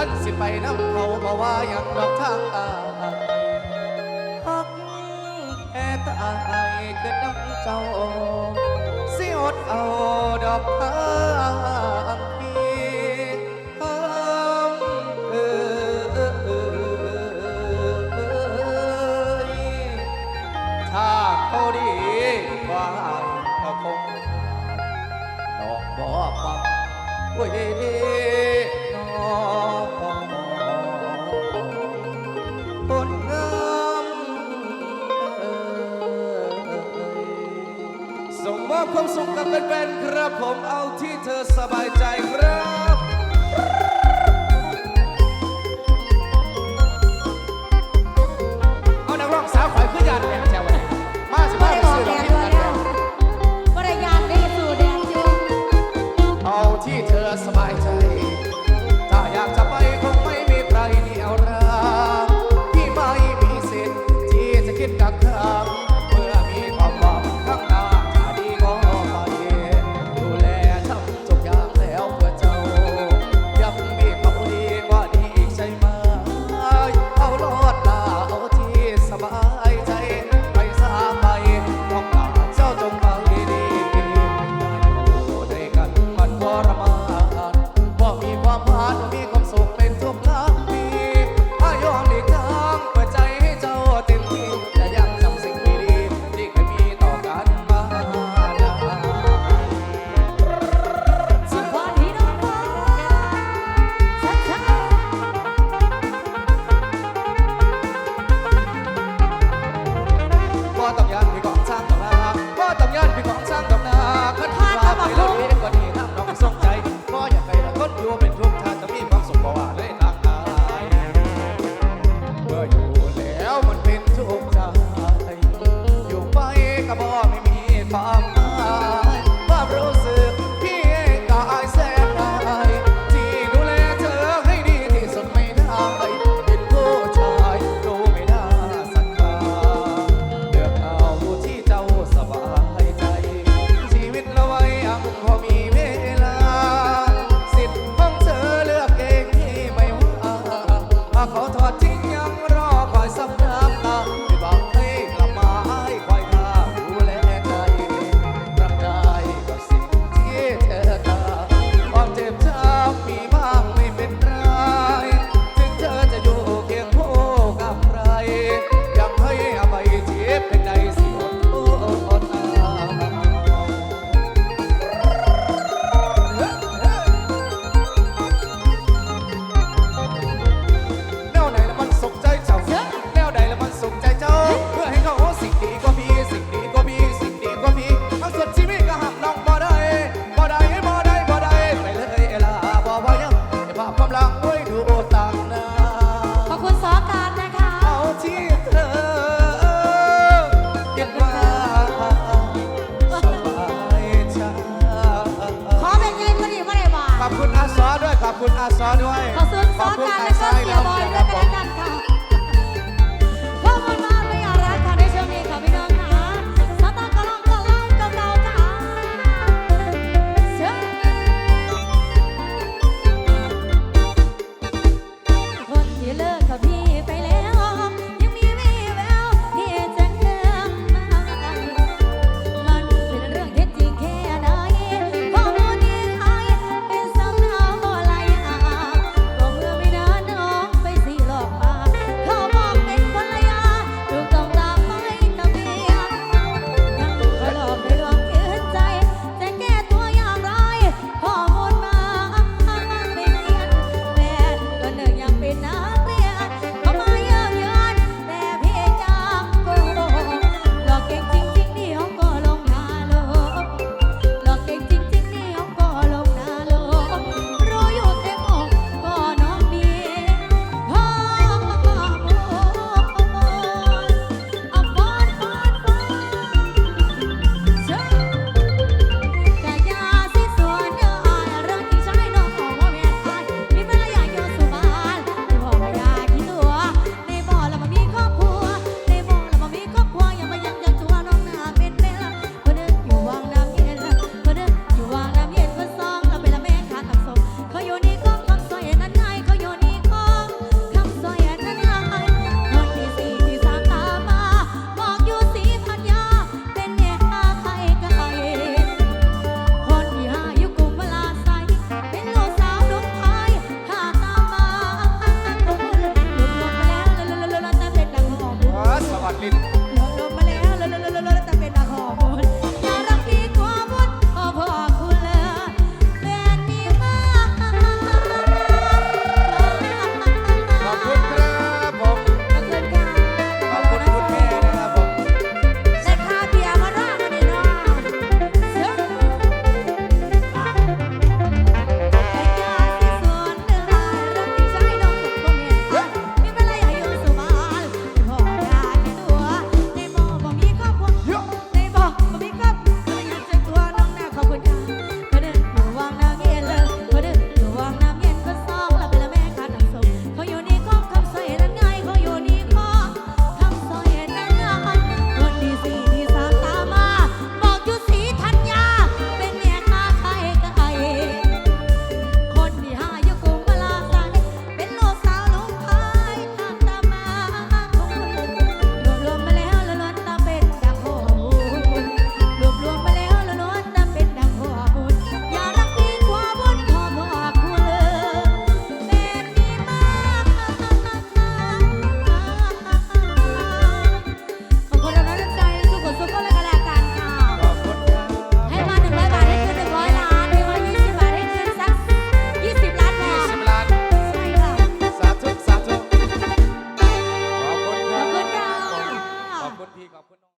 มันสิไปน้ำเขาเพราะว่าอย่างดอกทางอายหักแค่ตายคือน้ำเจ้าสิอดเอาดอกทังพี่ทำเออเออถ้าเขาดีกว่าก็คงดอกบ่ปักเว้ย แฟนๆรับผมเอาที่เธอสบายใจ คุณอาซอด้วย ขอซื้อซอนแล้วก็เสียบอยด้วยนแล้วกันค่ะ กิน